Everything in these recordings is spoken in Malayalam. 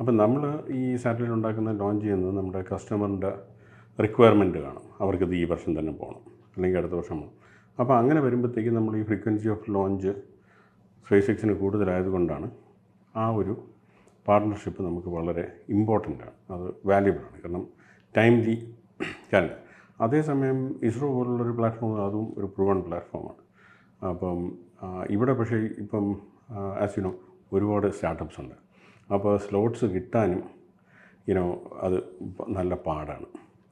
അപ്പം നമ്മൾ ഈ സാറ്റലൈറ്റ് ഉണ്ടാക്കുന്ന ലോഞ്ച് ചെയ്യുന്നത് നമ്മുടെ കസ്റ്റമറിന്റെ റിക്വയർമെന്റ് കാണും അവർക്കിത് ഈ വർഷം തന്നെ പോകണം. അല്ലെങ്കിൽ അടുത്ത വർഷം പോകണം. അപ്പോൾ അങ്ങനെ വരുമ്പോഴത്തേക്കും നമ്മൾ ഈ ഫ്രീക്വൻസി ഓഫ് ലോഞ്ച് സ്പേസ് എക്സിന് കൂടുതലായതുകൊണ്ടാണ് ആ ഒരു പാർട്ട്ണർഷിപ്പ് നമുക്ക് വളരെ ഇമ്പോർട്ടന്റ് ആണ്. അത് വാല്യുബിൾ ആണ്. കാരണം ടൈംലി കാര്യം അതേസമയം ഇസ്രോ പോലുള്ളൊരു പ്ലാറ്റ്ഫോം അതും ഒരു പ്രൂവൺ പ്ലാറ്റ്ഫോമാണ് അപ്പം ഇവിടെ പക്ഷേ ഇപ്പം ആസ് യു നോ ഒരുപാട് സ്റ്റാർട്ടപ്സ് ഉണ്ട്. അപ്പോൾ സ്ലോട്ട്സ് കിട്ടാനും ഇനോ അത് നല്ല പാടാണ്.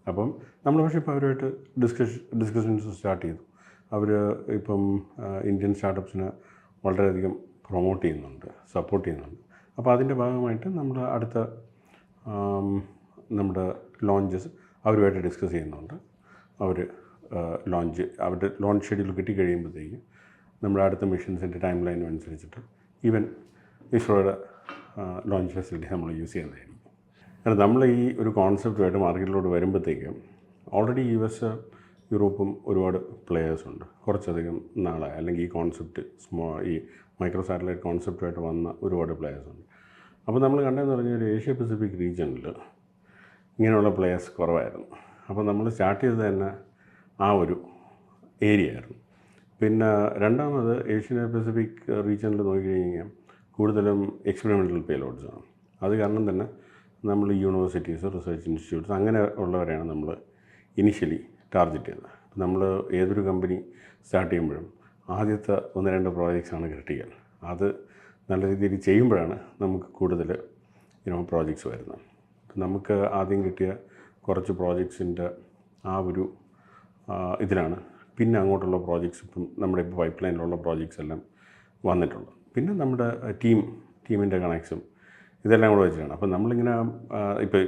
അപ്പം നമ്മൾ പക്ഷേ ഇപ്പോൾ അവരുമായിട്ട് ഡിസ്കഷൻ ഡിസ്കഷൻസ് സ്റ്റാർട്ട് ചെയ്തു. അവർ ഇപ്പം ഇന്ത്യൻ സ്റ്റാർട്ടപ്സിനെ വളരെയധികം പ്രൊമോട്ട് ചെയ്യുന്നുണ്ട് സപ്പോർട്ട് ചെയ്യുന്നുണ്ട്. അപ്പോൾ അതിന്റെ ഭാഗമായിട്ട് നമ്മൾ അടുത്ത നമ്മുടെ ലോഞ്ചസ് അവരുമായിട്ട് ഡിസ്കസ് ചെയ്യുന്നുണ്ട്. അവർ ലോഞ്ച് അവരുടെ ലോഞ്ച് ഷെഡ്യൂൾ കിട്ടിക്കഴിയുമ്പോഴത്തേക്കും നമ്മുടെ അടുത്ത മിഷൻസിന്റെ ടൈം ലൈനും അനുസരിച്ചിട്ട് ഈവൻ ഇസ്രോയുടെ ലോഞ്ച് ഫെസിലിറ്റി നമ്മൾ യൂസ് ചെയ്യുന്നതായിരിക്കും കാരണം നമ്മൾ ഈ ഒരു കോൺസെപ്റ്റുമായിട്ട് മാർക്കറ്റിലോട്ട് വരുമ്പോഴത്തേക്കും ഓൾറെഡി യു എസ് യൂറോപ്പും ഒരുപാട് പ്ലെയേഴ്സ് ഉണ്ട്. കുറച്ചധികം നാളെ അല്ലെങ്കിൽ ഈ കോൺസെപ്റ്റ് സ്മോ ഈ മൈക്രോ സാറ്റലൈറ്റ് കോൺസെപ്റ്റുമായിട്ട് വന്ന ഒരുപാട് പ്ലെയേഴ്സ് ഉണ്ട്. അപ്പോൾ നമ്മൾ കണ്ടതെന്ന് പറഞ്ഞാൽ ഏഷ്യ പസഫിക് റീജിയനിൽ ഇങ്ങനെയുള്ള പ്ലെയേഴ്സ് കുറവായിരുന്നു. അപ്പോൾ നമ്മൾ സ്റ്റാർട്ട് ചെയ്തത് തന്നെ ആ ഒരു ഏരിയ ആയിരുന്നു. പിന്നെ രണ്ടാമത് ഏഷ്യൻ പസഫിക് റീജിയനിൽ നോക്കിക്കഴിഞ്ഞാൽ കൂടുതലും എക്സ്പെരിമെന്റൽ പേലോഡ്സ് ആണ്. അത് കാരണം തന്നെ നമ്മൾ യൂണിവേഴ്സിറ്റീസ് റിസർച്ച് ഇൻസ്റ്റിറ്റ്യൂട്ട്സ് അങ്ങനെ ഉള്ളവരെയാണ് നമ്മൾ ഇനിഷ്യലി ടാർഗറ്റ് ചെയ്തത്. നമ്മൾ ഏതൊരു കമ്പനി സ്റ്റാർട്ട് ചെയ്യുമ്പോഴും ആദ്യത്തെ ഒന്ന് രണ്ട് പ്രോജക്ട്സ് ആണ് ക്രിട്ടിക്കൽ അത് നല്ല രീതിയിൽ ചെയ്യുമ്പോഴാണ് നമുക്ക് കൂടുതൽ ഇനോ പ്രോജക്ട്സ് വരുന്നത്. നമുക്ക് ആദ്യം കിട്ടിയ കുറച്ച് പ്രോജക്ട്സിന്റെ ആ ഒരു ഇതിലാണ്. പിന്നെ അങ്ങോട്ടുള്ള പ്രോജക്ട്സ് ഇപ്പം നമ്മുടെ ഇപ്പോൾ പൈപ്പ് ലൈനിലുള്ള പ്രോജക്ട്സ് എല്ലാം വന്നിട്ടുള്ളത്. പിന്നെ നമ്മുടെ ടീം ടീമിന്റെ കണക്ഷൻ ഇതെല്ലാം കൂടെ വെച്ചിട്ടാണ്. അപ്പം നമ്മളിങ്ങനെ ഇപ്പോൾ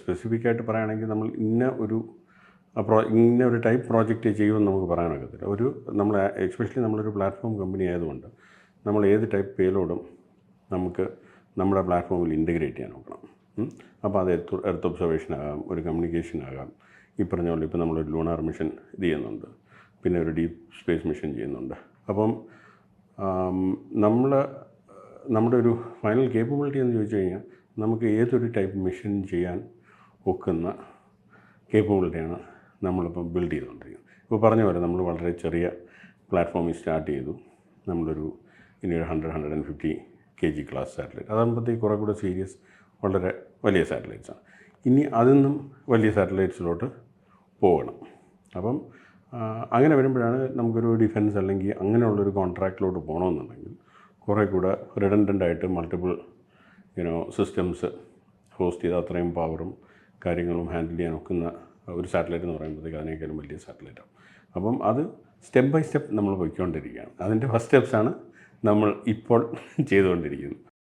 സ്പെസിഫിക് ആയിട്ട് പറയുകയാണെങ്കിൽ നമ്മൾ ഇന്ന ഒരു പ്രോ ഇന്ന ഒരു ടൈപ്പ് പ്രോജക്റ്റ് ചെയ്യുമെന്ന് നമുക്ക് പറയാനൊക്കത്തില്ല ഒരു നമ്മൾ എക്സ്പെഷ്യലി നമ്മളൊരു പ്ലാറ്റ്ഫോം കമ്പനി ആയതുകൊണ്ട് നമ്മൾ ഏത് ടൈപ്പ് പേലോടും നമുക്ക് നമ്മുടെ പ്ലാറ്റ്ഫോമിൽ ഇന്റഗ്രേറ്റ് ചെയ്യാൻ നോക്കണം. അപ്പോൾ അത് എർത്ത് എർത്ത് ഒബ്സർവേഷൻ ആകാം ഒരു കമ്മ്യൂണിക്കേഷൻ ആകാം. ഈ പറഞ്ഞ പോലെ ഇപ്പോൾ നമ്മളൊരു ലൂണാർ മിഷൻ ഇത് ചെയ്യുന്നുണ്ട്. പിന്നെ ഒരു ഡീപ്പ് സ്പേസ് മിഷൻ ചെയ്യുന്നുണ്ട്. അപ്പം നമ്മൾ നമ്മുടെ ഒരു ഫൈനൽ കേപ്പബിലിറ്റി എന്ന് ചോദിച്ചു കഴിഞ്ഞാൽ നമുക്ക് ഏതൊരു ടൈപ്പ് മെഷീൻ ചെയ്യാൻ ഒക്കുന്ന കേപ്പബിലിറ്റിയാണ് നമ്മളിപ്പം ബിൽഡ് ചെയ്തുകൊണ്ടിരിക്കുന്നത്. ഇപ്പോൾ പറഞ്ഞ പോലെ നമ്മൾ വളരെ ചെറിയ പ്ലാറ്റ്ഫോമിൽ സ്റ്റാർട്ട് ചെയ്തു. നമ്മളൊരു ഇനി ഒരു hundred hundred and fifty K G class satellite അതാകുമ്പോഴത്തേക്ക് കുറേ കൂടെ സീരിയസ് വളരെ വലിയ സാറ്റലൈറ്റ്സാണ് ഇനി അതിൽ നിന്നും വലിയ സാറ്റലൈറ്റ്സിലോട്ട് പോകണം. അപ്പം അങ്ങനെ വരുമ്പോഴാണ് നമുക്കൊരു ഡിഫൻസ് അല്ലെങ്കിൽ അങ്ങനെയുള്ളൊരു കോൺട്രാക്റ്റിലോട്ട് പോകണമെന്നുണ്ടെങ്കിൽ കുറേ കൂടെ റിഡൻഡന്റ് ആയിട്ട് മൾട്ടിപ്പിൾ യുനോ സിസ്റ്റംസ് ഹോസ്റ്റ് ചെയ്ത് അത്രയും പവറും കാര്യങ്ങളും ഹാൻഡിൽ ചെയ്യാൻ ഒക്കുന്ന ഒരു സാറ്റലൈറ്റ് എന്ന് പറയുമ്പോഴത്തേക്ക് അതിനേക്കാളും വലിയ സാറ്റലൈറ്റാണ് അപ്പം അത് സ്റ്റെപ്പ് ബൈ സ്റ്റെപ്പ് നമ്മൾ പോയിക്കൊണ്ടിരിക്കുകയാണ്. അതിന്റെ ഫസ്റ്റ് സ്റ്റെപ്സാണ് നമ്മൾ ഇപ്പോൾ ചെയ്തുകൊണ്ടിരിക്കുന്നത്.